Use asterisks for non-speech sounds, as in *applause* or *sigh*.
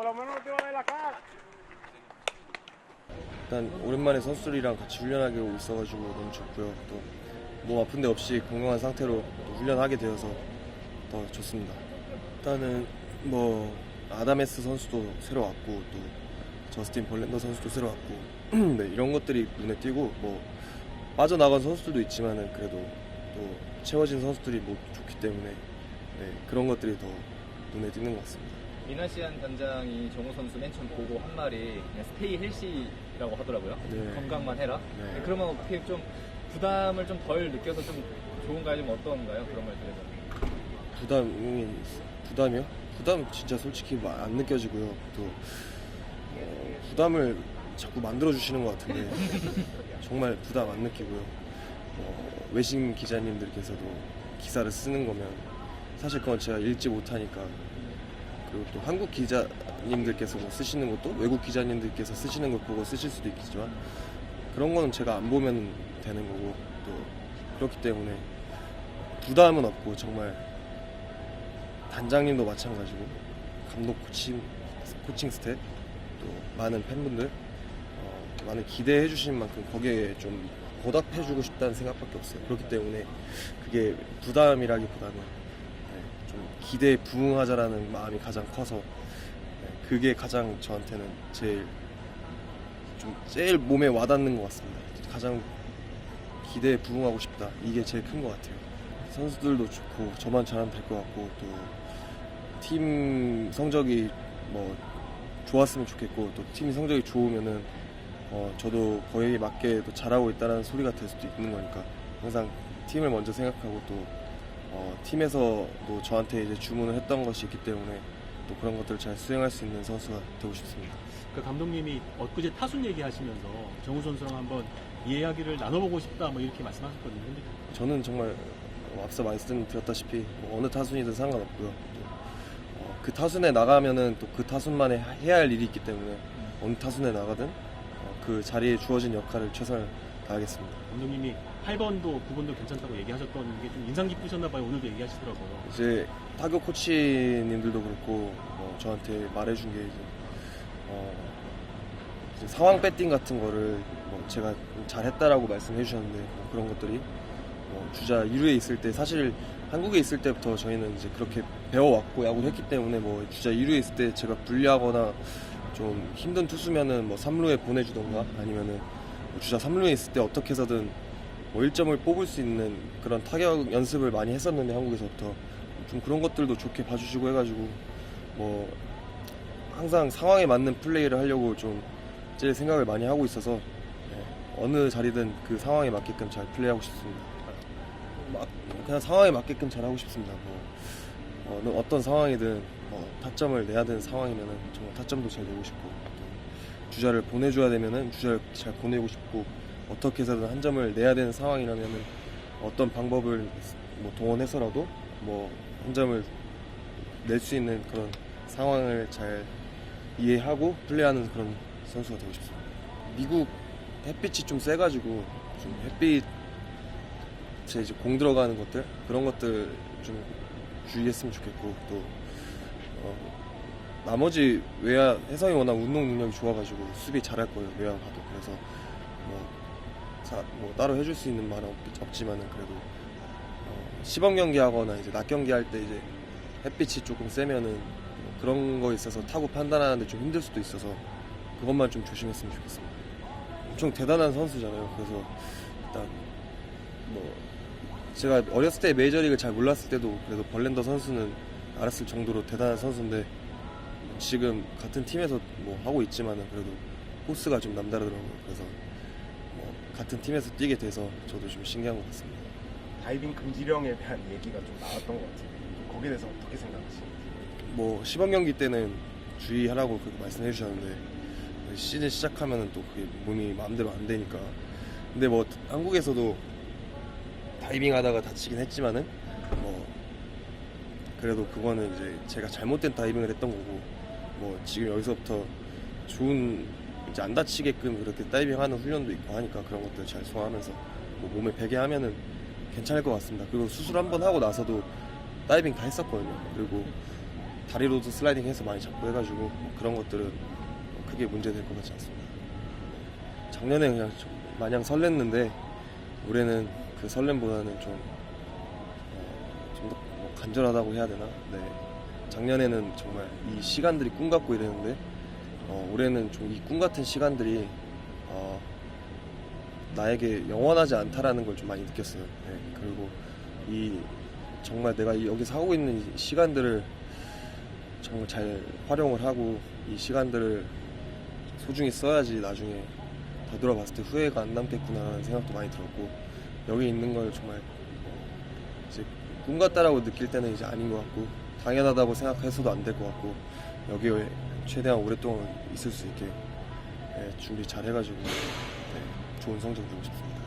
por lo menos no te va de la cara. 일단 오랜만에 선수들이랑 같이 훈련하게 있어가지고 너무 좋고요. 또 몸 아픈 데 없이 건강한 상태로 또 훈련하게 되어서 더 좋습니다. 일단은 뭐 아다메스 선수도 새로 왔고 또 저스틴 벌렌더 선수도 새로 왔고 *clears throat* 네, 이런 것들이 눈에 띄고 뭐 빠져나간 선수들도 있지만은 그래도 또 채워진 선수들이 뭐 좋기 때문에 네, 그런 것들이 더 눈에 띄는 것 같습니다. 이나시안 단장이 정우 선수 맨 처음 보고 한 말이 그냥 스테이 헬시라고 하더라고요. 네. 건강만 해라. 네. 그러면 어떻게 좀 부담을 좀 덜 느껴서 좀 좋은가요? 좀 어떤가요? 그런 말 들으면. 부담이 부담이요? 부담 진짜 솔직히 마- 안 느껴지고요. 또 어, 부담을 자꾸 만들어 주시는 것 같은데 *laughs* 정말 부담 안 느끼고요. 어, 외신 기자님들께서도 기사를 쓰는 거면 사실 그건 제가 읽지 못하니까 그리고 또 한국 기자님들께서 뭐 쓰시는 것도 외국 기자님들께서 쓰시는 걸 보고 쓰실 수도 있겠지만 그런 거는 제가 안 보면 되는 거고 또 그렇기 때문에 부담은 없고 정말 단장님도 마찬가지고 감독 코칭 코칭 스텝 또 많은 팬분들 어, 많은 기대해 주신 만큼 거기에 좀 보답해 주고 싶다는 생각밖에 없어요. 그렇기 때문에 그게 부담이라기보다는 네, 좀 기대에 부응하자라는 마음이 가장 커서 네, 그게 가장 저한테는 제일 좀 제일 몸에 와닿는 것 같습니다. 가장 기대에 부응하고 싶다. 이게 제일 큰 것 같아요. 선수들도 좋고 저만 잘하면 될 것 같고 또 팀 성적이 뭐 좋았으면 좋겠고 또 팀 성적이 좋으면은 어 저도 거기에 맞게 또 잘하고 있다는 소리가 될 수도 있는 거니까 항상 팀을 먼저 생각하고 또 어, 팀에서도 저한테 이제 주문을 했던 것이 있기 때문에 또 그런 것들을 잘 수행할 수 있는 선수가 되고 싶습니다. 그 감독님이 엊그제 타순 얘기하시면서 정우 선수랑 한번 이야기를 나눠보고 싶다 뭐 이렇게 말씀하셨거든요. 근데 저는 정말 어, 앞서 말씀드렸다시피 뭐 어느 타순이든 상관없고요. 또, 어, 그 타순에 나가면은 또 그 타순만에 해야 할 일이 있기 때문에 어느 타순에 나가든 어, 그 자리에 주어진 역할을 최선을 다하겠습니다. 감독님이 8번도 9번도 괜찮다고 얘기하셨던 게 좀 인상 깊으셨나 봐요. 오늘도 얘기하시더라고요. 이제 타격 코치님들도 그렇고 뭐 저한테 말해준 게 이제, 어, 이제 상황 배팅 같은 거를 뭐 제가 잘했다라고 말씀해 주셨는데 뭐 그런 것들이 뭐 주자 2루에 있을 때 사실 한국에 있을 때부터 저희는 이제 그렇게 배워왔고 야구를 했기 때문에 뭐 주자 2루에 있을 때 제가 불리하거나 좀 힘든 투수면은 뭐 3루에 보내주던가 아니면은 뭐 주자 3루에 있을 때 어떻게 해서든 뭐 1점을 뽑을 수 있는 그런 타격 연습을 많이 했었는데 한국에서부터 좀 그런 것들도 좋게 봐주시고 해가지고 뭐 항상 상황에 맞는 플레이를 하려고 좀 제일 생각을 많이 하고 있어서 네, 어느 자리든 그 상황에 맞게끔 잘 플레이하고 싶습니다. 막 그냥 상황에 맞게끔 잘 하고 싶습니다. 뭐 어느 어떤 상황이든 뭐 타점을 내야 되는 상황이면은 정말 타점도 잘 내고 싶고 또 주자를 보내줘야 되면은 주자를 잘 보내고 싶고 어떻게 해서든 한 점을 내야 되는 상황이라면은 어떤 방법을 뭐 동원해서라도 뭐 한 점을 낼 수 있는 그런 상황을 잘 이해하고 플레이하는 그런 선수가 되고 싶습니다. 미국 햇빛이 좀 세가지고 좀 햇빛 제 이제 공 들어가는 것들 그런 것들 좀 주의했으면 좋겠고 또 어, 나머지 외야 해성이 워낙 운동 능력이 좋아가지고 수비 잘할 거예요 외야 봐도 그래서 뭐, 자, 뭐 따로 해줄 수 있는 말은 없, 없지만은 그래도 어, 시범 경기 하거나 이제 낮 경기 할 때 이제 햇빛이 조금 세면은 뭐 그런 거 있어서 타구 판단하는데 좀 힘들 수도 있어서 그것만 좀 조심했으면 좋겠습니다. 엄청 대단한 선수잖아요. 그래서 일단 뭐 제가 어렸을 때 메이저리그 잘 몰랐을 때도 그래도 벌렌더 선수는 알았을 정도로 대단한 선수인데 지금 같은 팀에서 뭐 하고 있지만은 그래도 코스가 좀 남다르더라고요. 그래서 뭐 같은 팀에서 뛰게 돼서 저도 좀 신기한 것 같습니다. 다이빙 금지령에 대한 얘기가 좀 나왔던 것 같은데 거기에 대해서 어떻게 생각하시는지. 뭐 시범 경기 때는 주의하라고 그렇게 말씀해 주셨는데 시즌 시작하면은 또 그게 몸이 마음대로 안 되니까. 근데 뭐 한국에서도 다이빙 하다가 다치긴 했지만은 뭐 그래도 그거는 이제 제가 잘못된 다이빙을 했던 거고 뭐 지금 여기서부터 좋은 이제 안 다치게끔 그렇게 다이빙하는 훈련도 있고 하니까 그런 것들 잘 소화하면서 뭐 몸에 베게 하면은 괜찮을 것 같습니다. 그리고 수술 한 번 하고 나서도 다이빙 다 했었거든요. 그리고 다리로도 슬라이딩 해서 많이 잡고 해가지고 뭐 그런 것들은 크게 문제될 것 같지 않습니다. 작년에 그냥 좀 마냥 설렜는데 올해는 그 설렘보다는 좀, 어, 좀더 뭐 간절하다고 해야 되나? 네. 작년에는 정말 이 시간들이 꿈 같고 이랬는데 어, 올해는 좀 이 꿈 같은 시간들이 어, 나에게 영원하지 않다라는 걸 좀 많이 느꼈어요. 네. 그리고 이 정말 내가 이- 여기서 하고 있는 이 시간들을 정말 잘 활용을 하고 이 시간들을 소중히 써야지 나중에 되돌아봤을 때 후회가 안 남겠구나라는 생각도 많이 들었고 여기 있는 걸 정말 어, 이제 꿈 같다라고 느낄 때는 이제 아닌 것 같고 당연하다고 생각해서도 안 될 것 같고 여기에 최대한 오랫동안 있을 수 있게 예, 준비 잘 해가지고 네, 좋은 성적 내고 싶습니다.